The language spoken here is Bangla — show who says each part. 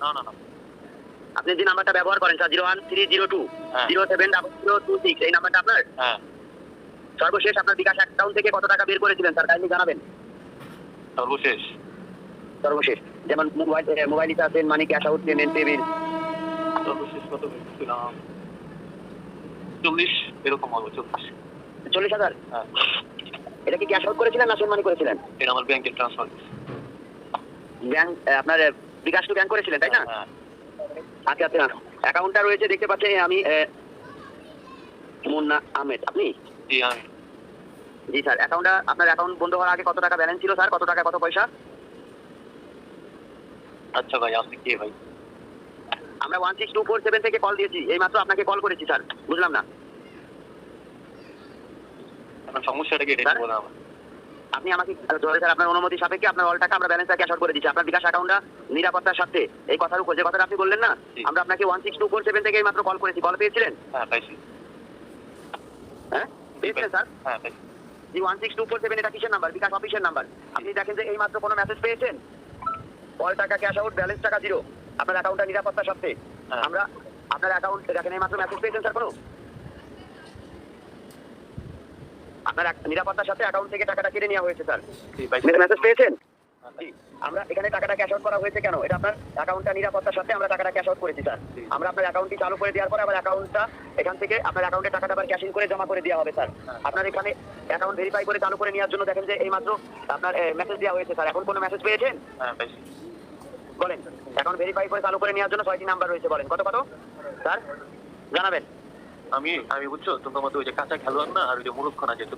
Speaker 1: না না না
Speaker 2: আপনি যে নাম্বারটা ব্যবহার করেন sir zero one three zero two. Zero seven double zero two six এই নাম্বারটা আপনার?
Speaker 1: হ্যাঁ।
Speaker 2: সর্বশেষ আপনার বিকাশ অ্যাকাউন্ট থেকে কত টাকা বের করেছিলেন স্যার কাইন্ডলি জানাবেন।
Speaker 1: সর্বশেষ।
Speaker 2: সর্বশেষ। যেমন mobile mobile recharge money cash out payment table
Speaker 1: সর্বশেষ কত পেয়েছিলাম চল্লিশ এরকম হবে চল্লিশ।
Speaker 2: চল্লিশ হাজার?
Speaker 1: হ্যাঁ।
Speaker 2: এটা কি ক্যাশ আউট করেছিলেন না মানি করেছিলেন?
Speaker 1: এটা আমার ব্যাংকের ট্রান্সফার
Speaker 2: ব্যাংক আপনার বিকাশ টু ব্যাংক করেছিলেন তাই না?
Speaker 1: হ্যাঁ
Speaker 2: আচ্ছা আচ্ছা। অ্যাকাউন্টটা রয়েছে দেখতে পাচ্ছেন আমি মুন্না আহমেদ। আপনি?
Speaker 1: জি আমি।
Speaker 2: জি স্যার। অ্যাকাউন্টটা আপনার অ্যাকাউন্ট বন্ধ হওয়ার আগে কত টাকা ব্যালেন্স ছিল স্যার? কত টাকা কত পয়সা?
Speaker 1: আচ্ছা ভাই আপনি কে ভাই?
Speaker 2: আমরা one six two four seven থেকে কল দিয়েছি এই মাত্র আপনাকে কল করেছি স্যার। বুঝলাম না?
Speaker 1: সমস্যাটা কি এটা
Speaker 2: স্যার?
Speaker 1: আমার
Speaker 2: আপনি আমাকে ধরে স্যার আপনার অনুমতি সাপেক্ষে আপনার অল টাকা আমরা ব্যালেন্সটা ক্যাশ আউট করে দিচ্ছি। আপনার বিকাশ অ্যাকাউন্টটা নিরাপত্তার সাথে এই কথার উপর যে কথাটা আপনি বললেন না আমরা আপনাকে one six two four seven থেকে মাত্র কল করেছি। কল পেয়েছিলেন?
Speaker 1: হ্যাঁ পাইছি
Speaker 2: হ্যাঁ? পেয়েছিলেন স্যার
Speaker 1: হ্যাঁ পাইছি
Speaker 2: জি one six two four seven এটা কিসের নাম্বার বিকাশ অফিসের নাম্বার আপনি দেখেন যে এই মাত্র কোনো মেসেজ পেয়েছেন? অল টাকা ক্যাশ আউট ব্যালেন্স টাকা জিরো আপনার অ্যাকাউন্টটা নিরাপত্তার সাথে
Speaker 1: হ্যাঁ।
Speaker 2: আমরা আপনার অ্যাকাউন্ট দেখেন এই মাত্র মেসেজ পেয়েছেন স্যার কোনো? আপনার নিরাপত্তার সাথে অ্যাকাউন্ট থেকে টাকাটা কেটে নেওয়া হয়েছে স্যার মেসেজ পেয়েছেন?
Speaker 1: হ্যাঁ,
Speaker 2: আমরা এখানে টাকাটা ক্যাশ আউট করা হয়েছে কেন? এটা আপনার অ্যাকাউন্টটা নিরাপত্তার সাথে আমরা টাকাটা ক্যাশ আউট করেছি স্যার আমরা আপনার অ্যাকাউন্টটি চালু করে দেওয়ার পরে আবার অ্যাকাউন্টটা এখান থেকে আপনার অ্যাকাউন্টে টাকাটা আবার ক্যাশ করে জমা করে দেওয়া হবে স্যার। আপনার এখানে অ্যাকাউন্ট ভেরিফাই করে চালু করে নেওয়ার জন্য দেখেন যে এই মাত্র আপনার মেসেজ দেওয়া হয়েছে স্যার এখন কোনো মেসেজ পেয়েছেন?
Speaker 1: হ্যাঁ
Speaker 2: বলেন। অ্যাকাউন্ট ভেরিফাই করে চালু করে নেওয়ার জন্য ছয়টি নাম্বার রয়েছে বলেন। কত কত? স্যার জানাবেন।
Speaker 1: আমি আমি বুঝছ? তোমরা মতো ওই যে কাঁচা খেলোয়াড় না আর ওই যে মুরুক্ষ না যেহেতু